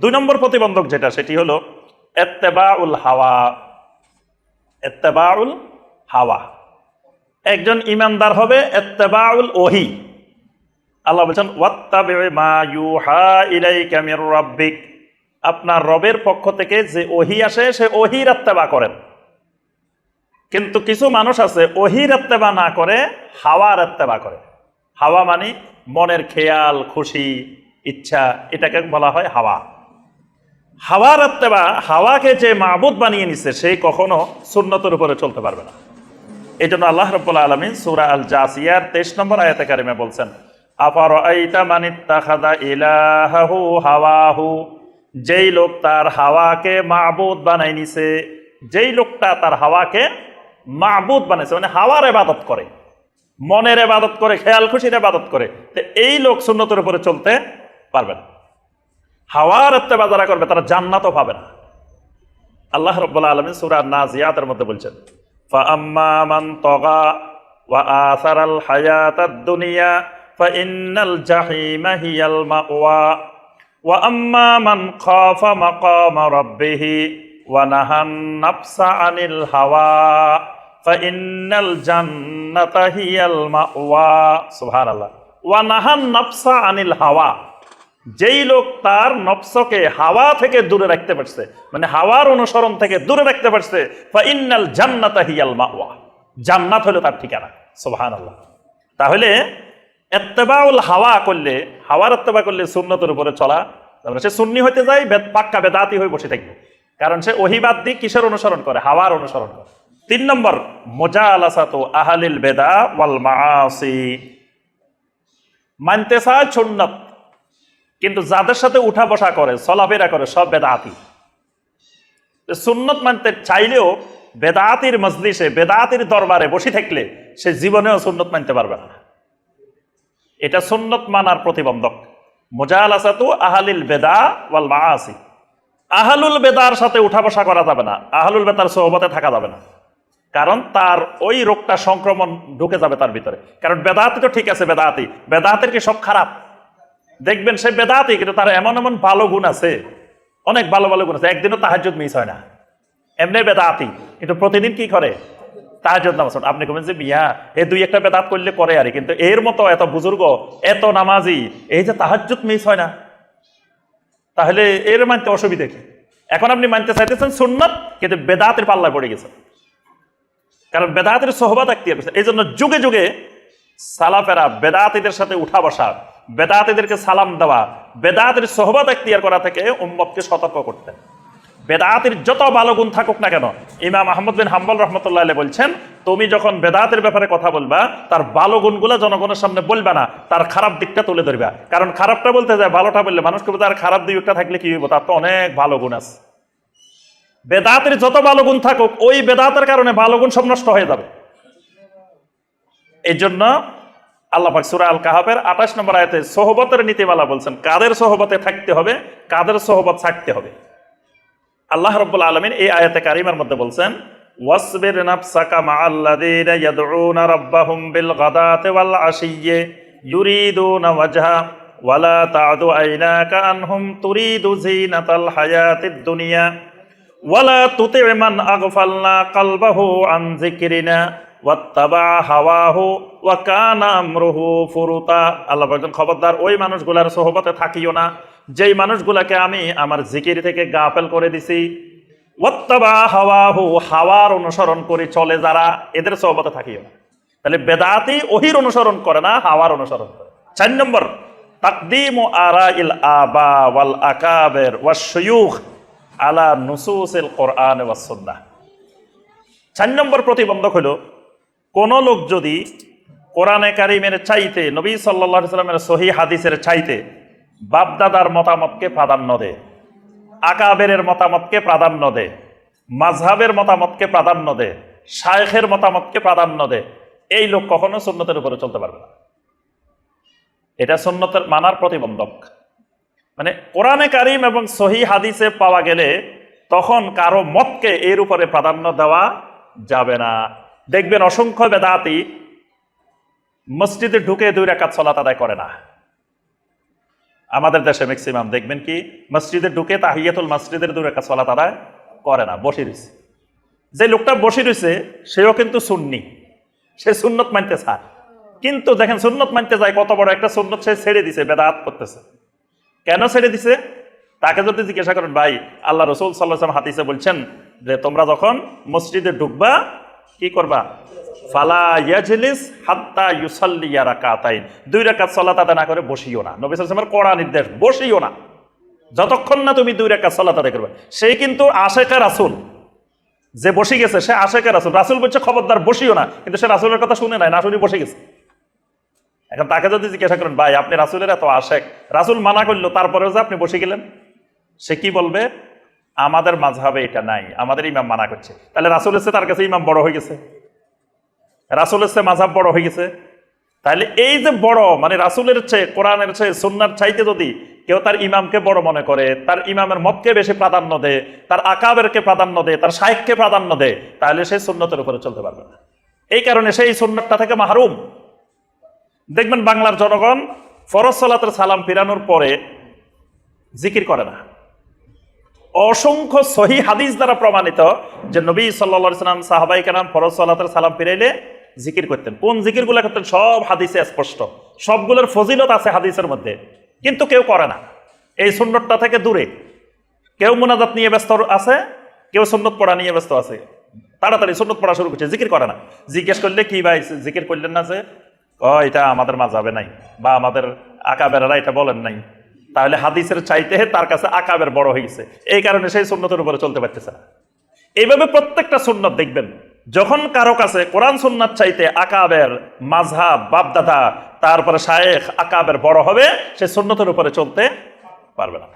দুই নম্বর প্রতিবন্ধক যেটা, সেটি হলো এত্তেবাউল হাওয়া। এত্তেবাউল হাওয়া। একজন ইমানদার হবে এত্তেবাউল ওহি। আল্লাহ বলছেন ওয়াত্তাবে মা ইউহা ইলাইকা মির রাব্বিক। আপনার রবের পক্ষ থেকে যে ওহি আসে, সে ওহির এত্তেবা করেন। কিন্তু কিছু মানুষ আছে, ওহির এত্তেবা না করে, হাওয়ার এত্তেবা করে। হাওয়া মানে মনের খেয়াল, খুশি, ইচ্ছা, এটাকে বলা হয় হাওয়া। হাওয়ার এত্তেবা হাওয়াকে যে মাহবুদ বানিয়ে নিছে, সে কখনো সুন্নতের উপরে চলতে পারবে না। এই জন্য আল্লাহ রব্বুল্লা আলমিন সুরা আল জাসিয়ার তেইশ নম্বর আয়াতে কারিমে বলছেন আপার ইলাহু হাওয়াহু? যেই লোক তার হাওয়াকে মাহবুদ বানাই নিছে, যেই লোকটা তার হাওয়াকে মাহবুদ বানাইছে মানে হাওয়ার এবাদত করে, মনের এবাদত করে, খেয়াল খুশির এবাদত করে, তো এই লোক সুন্নতের উপরে চলতে পারবে না। হাওয়ার এত্তেবা যারা করবে তারা জান্নাতও পাবে না আল্লাহ রব্বুল্লা আলমিন সুরা নাজিয়াতের মধ্যে বলছেন فأما من طغى وآثر الحياة الدنيا فإن الجحيم هي المأوى وأما من خاف مقام ربه ونهى النفس عن الهوى فإن الجنة هي المأوى سبحان الله ونهى النفس عن الهوى যেই লোক তার নফসকে হাওয়া থেকে দূরে রাখতে পারছে মানে হাওয়ার অনুসরণ থেকে দূরে রাখতে পারছে জান্নাতা হলো তার ঠিকানা সুবহান আল্লাহ তাহলে এত্তেবাউল হাওয়া করলে, হাওয়ার এত্তেবা করলে সুন্নতের উপরে চলা, তারপরে সে সুন্নি হইতে যায় পাক্কা বেদাতি হয়ে বসে থাকবে। কারণ সে ওহিবাদ দিয়ে কিসের অনুসরণ করে? হাওয়ার অনুসরণ করে। তিন নম্বর মোজা আলাসাতো আহালিল বেদা ওয়াল মাসি মানতে চায় সুন্নত কিন্তু যাদের সাথে উঠা বসা করে চলাফেরা করে, সব বেদাতি। সুন্নত মানতে চাইলেও বেদাতির মজলিসে, বেদাতির দরবারে বসে থাকলে সে জীবনেও সুন্নত মানতে পারবে না। এটা সুন্নত মানার প্রতিবন্ধক। মোজাল আসাতু আহালিল বেদা ওয়াল মাসি আহালুল বেদার সাথে উঠা বসা করা যাবে না, আহালুল বেদার সহবতে থাকা যাবে না। কারণ তার ওই রোগটা সংক্রমণ ঢুকে যাবে তার ভিতরে। কারণ বেদাতি তো ঠিক আছে, বেদাতি। বেদাতের কি সব খারাপ? দেখবেন সে বেদাতি, কিন্তু তার এমন এমন ভালো গুণ আছে। অনেক ভালো ভালো গুণ আছে। একদিনও তাহাজুদ মিস হয় না। এমনি বেদাতি। কিন্তু প্রতিদিন কি করে? তাহাজুদ নামাজ আপনি কবেন যে বিয়া এ দুই একটা বেদাত করলে করে আরে। কিন্তু এর মতো এত বুজুর্গ, এত নামাজি, এই যে তাহাজুদ মিস হয় না। তাহলে এর মানতে অসুবিধা কি? এখন আপনি মানতে চাইতেছেন সুন্নত, কিন্তু বেদাতের পাল্লায় পড়ে গেছে। কারণ বেদাতের সোহবাত আক্তিয়ার এই জন্য যুগে যুগে সালাফেরা বেদাতিদের সাথে উঠা বসা বেদাতিদেরকে সালাম দেওয়া, বেদাতের সোহবাত এখতিয়ার করা থেকে উম্মতকে সতর্ক করতেন বেদাতের যত ভালো গুণ থাকুক না কেন, ইমাম আহমদ বিন হাম্বল রহমতুল্লাহ বলছেন, তুমি যখন বেদাতের ব্যাপারে কথা বলবা, তার ভালো গুণগুলো জনগণের সামনে বলবা না, তার খারাপ দিকটা তুলে ধরবা। কারণ খারাপটা বলতে যায়, ভালোটা বললে মানুষকে বলতে আর খারাপ দিকটা থাকলে কি হইব? তার তো অনেক ভালো গুণ আছে। বেদাতের যত ভালো গুণ থাকুক, ওই বেদাতের কারণে ভালো গুণ সব নষ্ট হয়ে যাবে। এই জন্য আল্লাহ সূরা আল কাহাবের আঠাশ নম্বর আয়াতে সোহবতের নীতিমালা বলছেন, কাদের সোহবতে থাকতে হবে? কাদের সোহবত থাকতে হবে? আল্লাহ আলমিন এই আয়াতে কারিমার মধ্যে বলছেন, ওয়াসবির নাফসাকা মাআল্লাযীনা ইয়াদউনা রাব্বাহুম বিল গাদাতি ওয়াল আশিয়্যি ইউরিদুনা ওয়াজহা ওয়ালা তা'দু আইনাকা আনহুম তুরিদু হায়াতিদ দুনিয়া ওয়ালা তুতি' মান আগফালনা কলবাহু ওয়াত্তাবা হাওয়াহু ওয়া কানা আমরুহু ফুরুতা। আল্লাহ বলেন, খবরদার, ওই মানুষগুলার সোহবতে থাকিও না। যেই মানুষগুলাকে আমি আমার জিকির থেকে গাফেল করে দিছি, ওয়াত্তাবা হাওয়াহু, হাওয়ার অনুসরণ করে চলে যারা, এদের সোহবতে থাকিও না। তাহলে বেদাতি ওহির অনুসরণ করে না, হাওয়ার অনুসরণ করে। চার নম্বর, তাকদিম আরা ইল আবা ওয়াল আকাবের ওয়াশ শুয়ুখ আলা নুসুসিল কোরআন ওয়াস সুন্নাহ। চার নম্বর প্রতিবন্ধক হলো কোন লোক যদি কোরআনে কারিমের চাইতে, নবী সাল্লা সাল্লামের সহি হাদিসের চাইতে বাপদাদার মতামতকে প্রাধান্য দেয়, আকাবেরের মতামতকে প্রাধান্য দেয় মাঝহাবের মতামতকে প্রাধান্য দেয়, শায়েখের মতামতকে প্রাধান্য দেয়, এই লোক কখনো সুন্নতের উপরে চলতে পারবে না। এটা সুন্নতের মানার প্রতিবন্ধক। মানে কোরআনে কারিম এবং সহি হাদিসে পাওয়া গেলে তখন কারও মতকে এর উপরে প্রাধান্য দেওয়া যাবে না। দেখবেন অসংখ্য বেদাতি মসজিদে ঢুকে দুই রেখাত সলাত আদায় করে না। আমাদের দেশে ম্যাক্সিমাম দেখবেন কি, মসজিদে ঢুকে তাহিয়াতুল মসজিদের দুই একটা চলা তারা করে না, বসে রয়েছে। যে লোকটা বসে রয়েছে, সেও কিন্তু সুন্নি। সে সুন্নত মানতে চায়। কিন্তু দেখেন, সুন্নত মানতে যায় কত বড় একটা সুন্নত সে ছেড়ে দিছে, বেদাত করতেছে। কেন ছেড়ে দিছে? তাকে যদি জিজ্ঞাসা করেন, ভাই, আল্লাহ রসুল সাল্লাহ হাতিসে বলছেন যে তোমরা যখন মসজিদে ঢুকবা কি করবা? ফালা ইয়াজলিস হাত্তা ইউসাল্লি রাকাতাইন দুই রাকাত সালাত আদায় না করে বসিও না। নবী সাল্লাল্লাহু কড়া নির্দেশ, বসিও না। যতক্ষণ না তুমি দুই রাকাত সালাত আদায় করবে। সেই কিন্তু আশেকা রাসূল। যে বসে গেছে, সে আশেকা রাসূল। রাসূল বলছে, খবরদার, বসিও না। কিন্তু সে রাসূলের কথা শুনে নাই, না শুনে বসে গেছে। এখন তাকে যদি জিজ্ঞাসা করেন, ভাই, আপনি রাসূলের এত আশেক রাসূল মানা করল, তারপরেও যে আপনি বসে গেলেন। সে কি বলবে? আমাদের মাঝহাবে এটা নাই, আমাদের ইমাম মানা করছে। তাহলে রাসুল এসে তার কাছে ইমাম বড় হয়ে গেছে। রাসুল চেয়ে মাঝাব বড় হয়ে গেছে। তাহলে এই যে বড় মানে রাসুলের চেয়ে, কোরআনের চেয়ে, সুন্নার চাইতে যদি কেউ তার ইমামকে বড় মনে করে, তার ইমামের মতকে বেশি প্রাধান্য দেয় তার আকাবেরকে প্রাধান্য দেয় তার শাহেককে প্রাধান্য দেয় তাহলে সেই সুন্নতের উপরে চলতে পারবে না। এই কারণে সেই সুন্নতটা থেকে মাহরুম। দেখবেন বাংলার জনগণ ফরজ সালাতের সালাম ফিরানোর পরে জিকির করে না। অসংখ্য সহি হাদিস দ্বারা প্রমাণিত যে নবী সাল্লা সাল্লাম, সাহাবাই কালাম ফরজ সাল্লাতের সালাম ফিরাইলে জিকির করতেন। কোন জিকিরগুলো করতেন? সব হাদিসে স্পষ্ট। সবগুলোর ফজিলত আছে হাদিসের মধ্যে। কিন্তু কেউ করে না। এই সুন্নতটা থেকে দূরে। কেউ মোনাজাত নিয়ে ব্যস্ত আছে, কেউ সুন্নত পড়া নিয়ে ব্যস্ত আছে। তাড়াতাড়ি সুন্নত পড়া শুরু করছে, জিকির করে না। জিজ্ঞেস করলে কি ভাই জিকির করলেন না যে? ও এটা আমাদের মাঝাবে নাই বা আমাদের আকাবেরা এটা বলেন নাই। তাহলে হাদিসের চাইতে তার কাছে আকাবের বড় হয়ে গেছে। এই কারণে সেই সুন্নতের উপরে চলতে পারতেছে না। এইভাবে প্রত্যেকটা সুন্নত দেখবেন, যখন কারও কাছে কোরআন সুন্নাত চাইতে আকাবের মাঝহাব বাপদাদা, তারপরে শায়েখ আকাবের বড় হবে, সে সুন্নতের উপরে চলতে পারবে না।